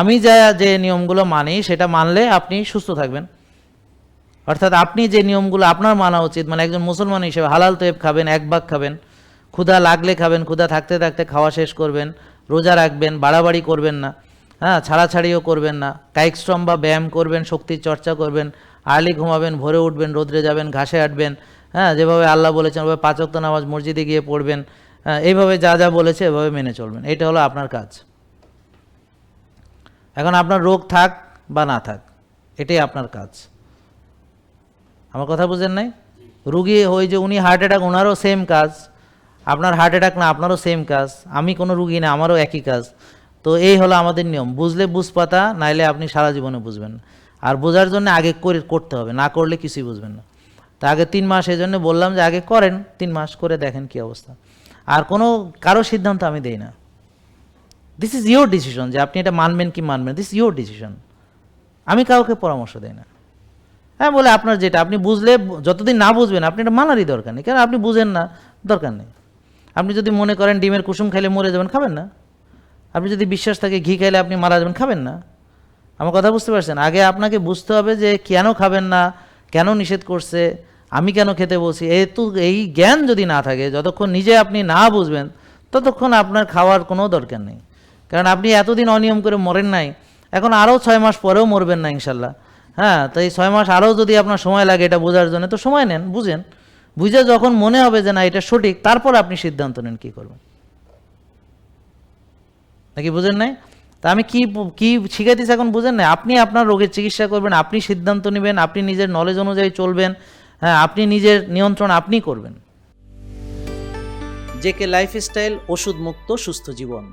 আমি যা, যে নিয়মগুলো মানি, সেটা মানলে আপনি সুস্থ থাকবেন। অর্থাৎ আপনি যে নিয়মগুলো আপনার মানা উচিত মানে একজন মুসলমান হিসেবে হালাল তৈব খাবেন, এক ভাগ খাবেন, ক্ষুধা লাগলে খাবেন, ক্ষুধা থাকতে থাকতে খাওয়া শেষ করবেন, রোজা রাখবেন, বাড়াবাড়ি করবেন না হ্যাঁ ছাড়াছাড়িও করবেন না কায়িকশ্রম বা ব্যায়াম করবেন, শক্তির চর্চা করবেন, আর্লি ঘুমাবেন, ভোরে উঠবেন, রোদ্রে যাবেন, ঘাসে হাঁটবেন হ্যাঁ যেভাবে আল্লাহ বলেছেন, ওভাবে পাঁচক্ত নামাজ মসজিদে গিয়ে পড়বেন হ্যাঁ এইভাবে যা যা বলেছে, এভাবে মেনে চলবেন। এটা হলো আপনার কাজ। এখন আপনার রোগ থাক বা না থাক, এটাই আপনার কাজ। আমার কথা বুঝেন নাই? রুগী ওই যে উনি হার্ট অ্যাটাক ওনারও সেম কাজ। আপনার হার্ট অ্যাটাক না, আপনারও সেম কাজ। আমি কোনো রুগী না, আমারও একই কাজ। তো এই হলো আমাদের নিয়ম। বুঝলে বুঝ পাতা নাইলে আপনি সারা জীবনে বুঝবেন আর বোঝার জন্য আগে করে, করতে হবে, না করলে কিছুই বুঝবেন না। তা আগে তিন মাস, এই জন্য বললাম যে আগে করেন, তিন মাস করে দেখেন কি অবস্থা। আর কোনো, কারও সিদ্ধান্ত আমি দেই না। দিস ইজ ইয়োর ডিসিশন যে আপনি এটা মানবেন কি মানবেন। দিস ইয়োর ডিসিশন আমি কাউকে পরামর্শ দেই না। হ্যাঁ বলে আপনার যেটা, আপনি বুঝলে, যতদিন না বুঝবেন, আপনি এটা মানারই দরকার নেই। কেন? আপনি বুঝেন না, দরকার নেই। আপনি যদি মনে করেন ডিমের কুসুম খাইলে মরে যাবেন, খাবেন না। আপনি যদি বিশ্বাস থাকে ঘি খাইলে আপনি মারা যাবেন, খাবেন না। আমার কথা বুঝতে পারছেন? আগে আপনাকে বুঝতে হবে যে কেন খাবেন না, কেন নিষেধ করছে, আমি কেন খেতে বলছি। এই তো, এই জ্ঞান যদি না থাকে, যতক্ষণ নিজে আপনি না বুঝবেন, ততক্ষণ আপনার খাওয়ার কোনো দরকার নেই। কারণ আপনি এতদিন অনিয়ম করে মরেন নাই। এখন আরও ছয় মাস পরেও মরবেন না ইনশাল্লাহ। হ্যাঁ তো এই ছয় মাস আরও যদি আপনার সময় লাগে এটা বোঝার জন্য, তো সময় নেন, বুঝেন। বুঝে যখন মনে হবে যে না, এটা সঠিক, তারপর আপনি সিদ্ধান্ত নেন কী করবেন। নাকি বুঝেন নাই? তা আমি কি কি শিখাইতেছি এখন বুঝেন না আপনি আপনার রোগের চিকিৎসা করবেন, আপনি সিদ্ধান্ত নেবেন, আপনি নিজের নলেজ অনুযায়ী চলবেন হ্যাঁ আপনি নিজের নিয়ন্ত্রণ আপনি করবেন। জেকে লাইফস্টাইল ওষুধ মুক্ত সুস্থ জীবন।